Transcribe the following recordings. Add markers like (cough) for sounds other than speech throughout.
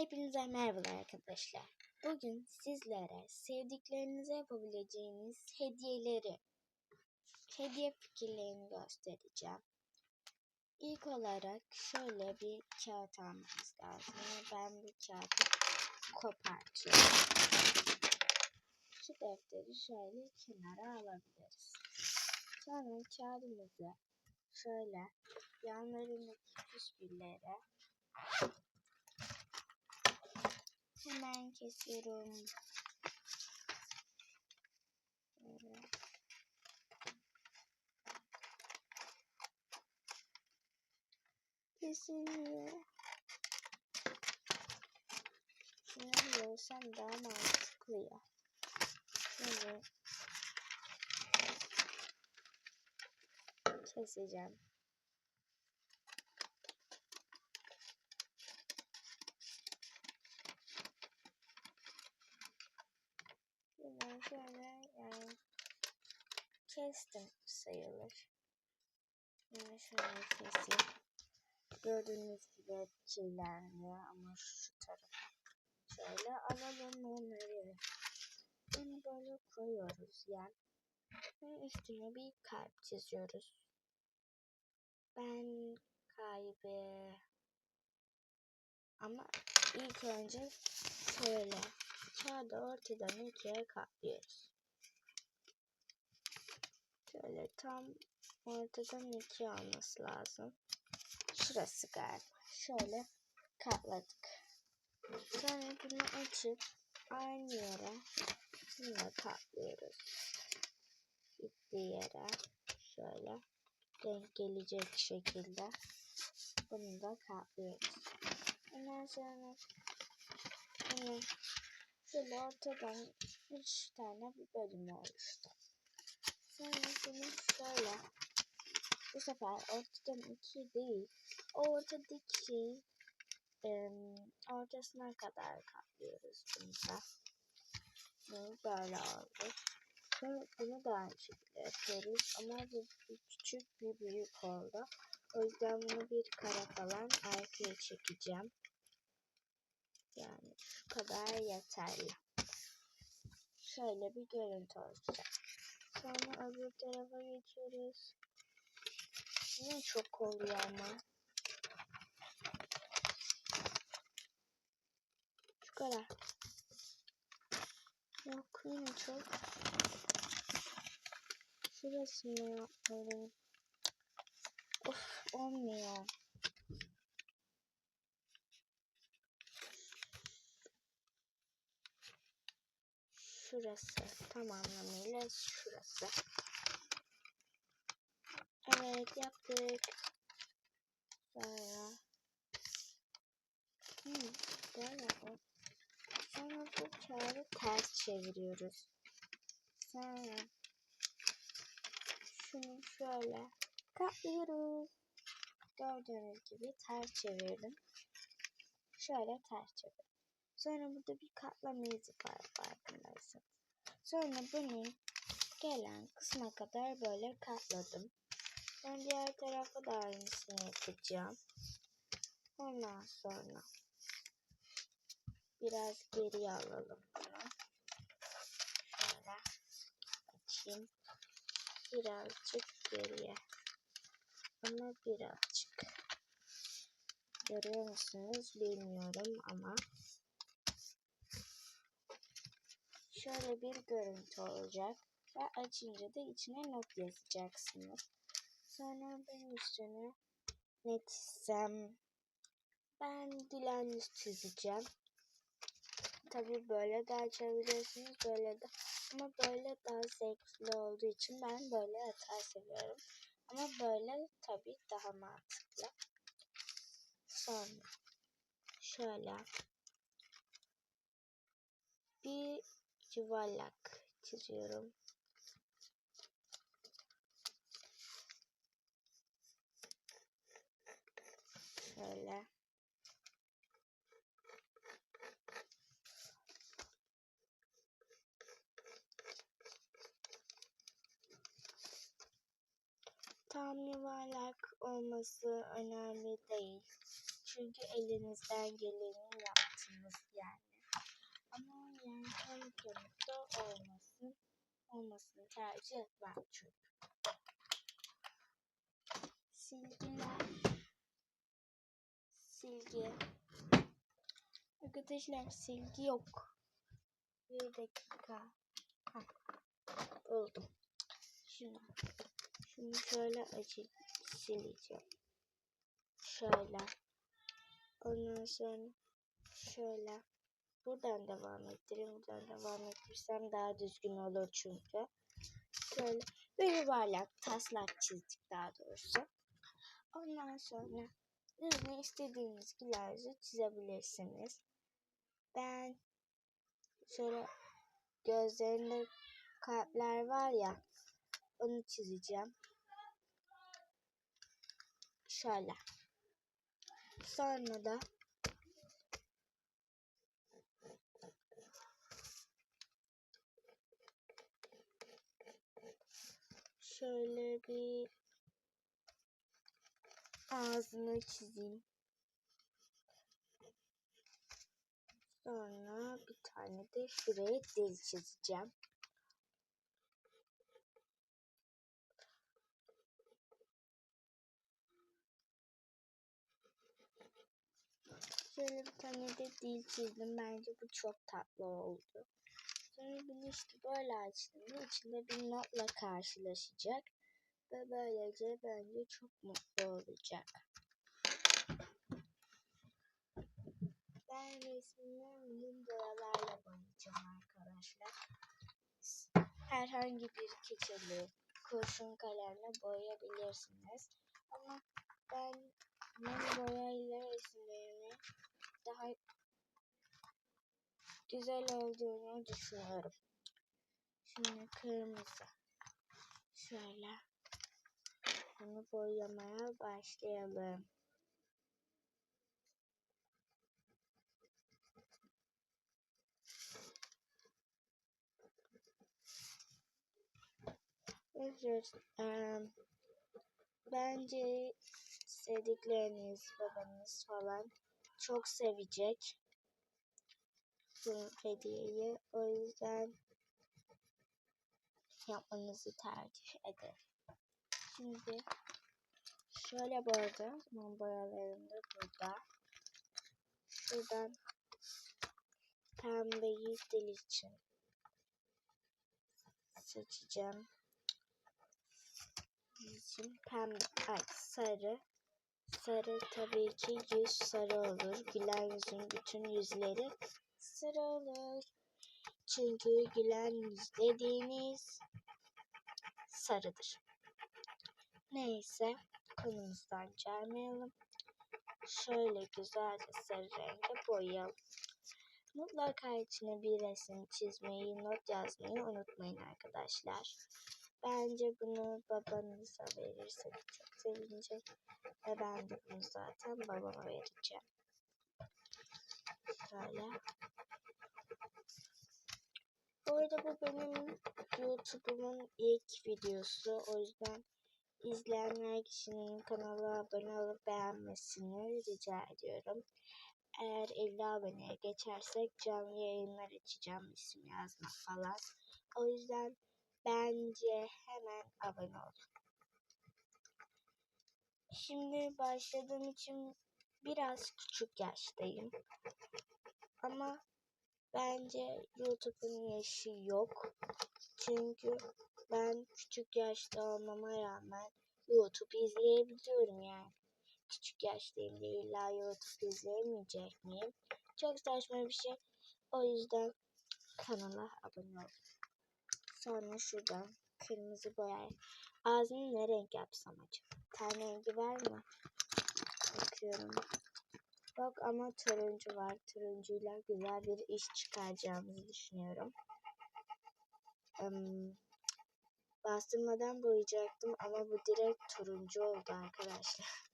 Hepinize merhabalar arkadaşlar. Bugün sizlere sevdiklerinize yapabileceğiniz hediyeleri, hediye fikirlerini göstereceğim. İlk olarak şöyle bir kağıt almamız lazım. Ben bu kağıdı kopartıyorum. Şu defteri şöyle kenara alabiliriz. Sonra kağıdımızı şöyle yanlarındaki püsküllere Hemen kesiyorum. Böyle. Kesiliyor. Şöyle olsam daha mantıklı ya. Şöyle keseceğim. Şöyle yani kestim sayılır. Yine şöyle keseyim. Gördüğünüz gibi kirlendi ama şu tarafa şöyle alalım onları. Bunu böyle koyuyoruz yani. Ve üstüne bir kalp çiziyoruz. Ben kaybı ama ilk önce şöyle kağıdı ortadan ikiye katlıyoruz. Şöyle tam ortadan ikiye olması lazım. Şurası galiba. Şöyle katladık. Sonra bunu açıp aynı yere bunu katlıyoruz. Bittiği yere şöyle denk gelecek şekilde bunu da katlıyoruz. Ondan sonra bunu şöyle ortadan üç tane bir bölüm oluştu. Sonra bunu şöyle bu sefer ortadan iki değil ortadaki e, ortasına kadar katlıyoruz bunu da. Bunu böyle oldu. Sonra bunu da aynı şekilde yapıyoruz ama bu bir küçük bir büyük oldu. O yüzden bunu bir kare falan arkaya çekeceğim. Yani şu kadar yeterli. Şöyle bir görüntü olacak. Sonra öbür tarafa geçiyoruz. Yine çok oluyor ama. Şu kadar. Yok yine çok. Şurasını yapmalıyım. Of olmuyor. Şurası tam anlamıyla şurası. Evet yaptık. Sonra hmm, böyle o. Sonra bu kağıdı ters çeviriyoruz. Sonra şunu şöyle katlıyoruz. Gördüğünüz gibi ters çevirdim. Şöyle ters çevirdim. Sonra burada bir katlama izi var farkındaysanız. Sonra bunun gelen kısma kadar böyle katladım. Ben diğer tarafa da aynısını yapacağım. Ondan sonra biraz geri alalım bunu. Şöyle açayım. Birazcık geriye. Ama birazcık. Görüyor musunuz bilmiyorum ama şöyle bir görüntü olacak ve açınca da içine not yazacaksınız. Sonra ben üstüne ne çizsem ben dilenli çizeceğim. Tabi böyle de açabilirsiniz böyle de ama böyle daha zevkli olduğu için ben böyle hata seviyorum. Ama böyle tabi daha mantıklı. Sonra şöyle bir yuvarlak çiziyorum. Şöyle. Tam yuvarlak olması önemli değil. Çünkü elinizden geleni yaptınız. yani. Yani ön kanıtta olmasın. Olmasını tercih etmem çünkü. Silgiler. Silgi. Arkadaşlar silgi yok. Bir dakika. Hah, buldum. Şunu. Şunu şöyle açıp sileceğim. Şöyle. Ondan sonra şöyle. Buradan devam ettireyim. Buradan devam ettirsem daha düzgün olur çünkü. Şöyle bir yuvarlak taslak çizdik daha doğrusu. Ondan sonra üzerine istediğiniz gilazı çizebilirsiniz. Ben şöyle gözlerinde kalpler var ya onu çizeceğim. Şöyle. Sonra da şöyle bir ağzını çizeyim. Sonra bir tane de şuraya dil çizeceğim. Şöyle bir tane de dil çizdim. Bence bu çok tatlı oldu. Sonra bunu işte böyle açtığımda içinde bir notla karşılaşacak. Ve böylece bence çok mutlu olacak. Ben mum boyalarla boyayacağım arkadaşlar. Herhangi bir keçeli kurşun kalemle boyayabilirsiniz. Ama ben mum boyayla resimlerimi daha güzel olduğunu düşünüyorum. Şimdi kırmızı. Şöyle. Bunu boyamaya başlayalım. Evet, um, bence sevdikleriniz, babanız falan çok sevecek bu hediyeyi. O yüzden yapmanızı tercih ederim. Şimdi şöyle arada mum boyalarım da burada. Şuradan pembeyi dil için seçeceğim. için pembe, ay sarı. Sarı tabii ki yüz sarı olur. Gülen yüzün bütün yüzleri sarı olur. Çünkü gülen yüz dediğiniz sarıdır. Neyse konumuzdan gelmeyelim. Şöyle güzelce sarı renge boyayalım. Mutlaka içine bir resim çizmeyi, not yazmayı unutmayın arkadaşlar. Bence bunu babanıza verirseniz çok sevinecek. Ve ben de bunu zaten babama vereceğim. Şöyle. Bu arada bu benim YouTube'umun ilk videosu. O yüzden izleyenler kişinin kanala abone olup beğenmesini rica ediyorum. Eğer 50 aboneye geçersek canlı yayınlar açacağım isim yazma falan. O yüzden bence hemen abone olun. Şimdi başladığım için biraz küçük yaştayım. Ama bence YouTube'un yaşı yok. Çünkü ben küçük yaşta olmama rağmen YouTube izleyebiliyorum yani. Küçük yaştayım illa YouTube izleyemeyecek miyim? Çok saçma bir şey. O yüzden kanala abone olun. Sonra şuradan kırmızı boya. Ağzını ne renk yapsam acaba? Ten rengi var mı? Bakıyorum. Yok ama turuncu var. Turuncuyla güzel bir iş çıkaracağımızı düşünüyorum. Um, bastırmadan boyayacaktım ama bu direkt turuncu oldu arkadaşlar. (laughs)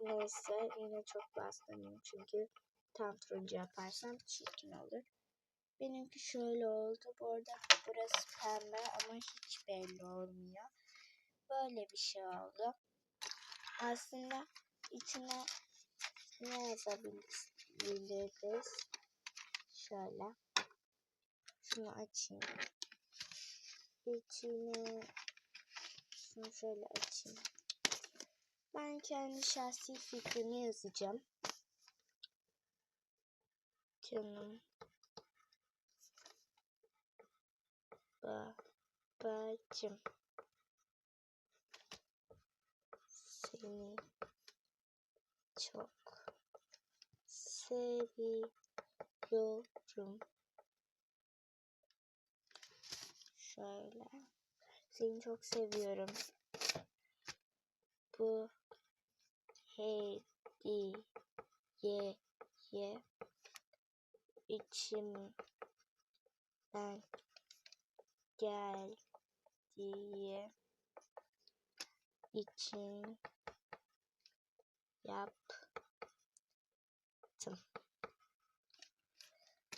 Neyse yine çok bastırmayayım çünkü tam turuncu yaparsam çirkin olur. Benimki şöyle oldu. Bu arada burası pembe ama hiç belli olmuyor. Böyle bir şey oldu. Aslında içine ne yazabiliriz? Şöyle. Şunu açayım. İçine şunu şöyle açayım. Ben kendi şahsi fikrimi yazacağım. Canım. Babacım. Seni çok seviyorum. Şöyle. Seni çok seviyorum. Bu hediye içimden geldiği için yaptım.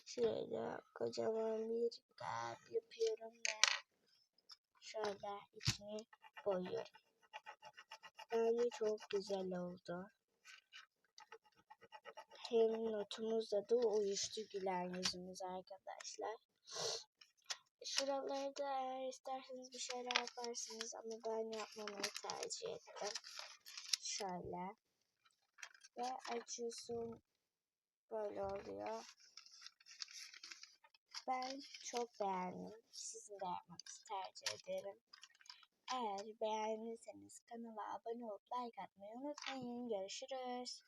Şöyle kocaman bir kalp yapıyorum ve şöyle içini boyuyorum. Bence çok güzel oldu. Hem notumuzla da uyuştu gülen yüzümüz arkadaşlar. Şuraları da eğer isterseniz bir şeyler yaparsınız ama ben yapmamayı tercih ettim. Şöyle. Ve açıyorsun. Böyle oluyor. Ben çok beğendim. Sizin de yapmanızı tercih ederim. Eğer beğendiyseniz kanala abone olup like atmayı unutmayın. Görüşürüz.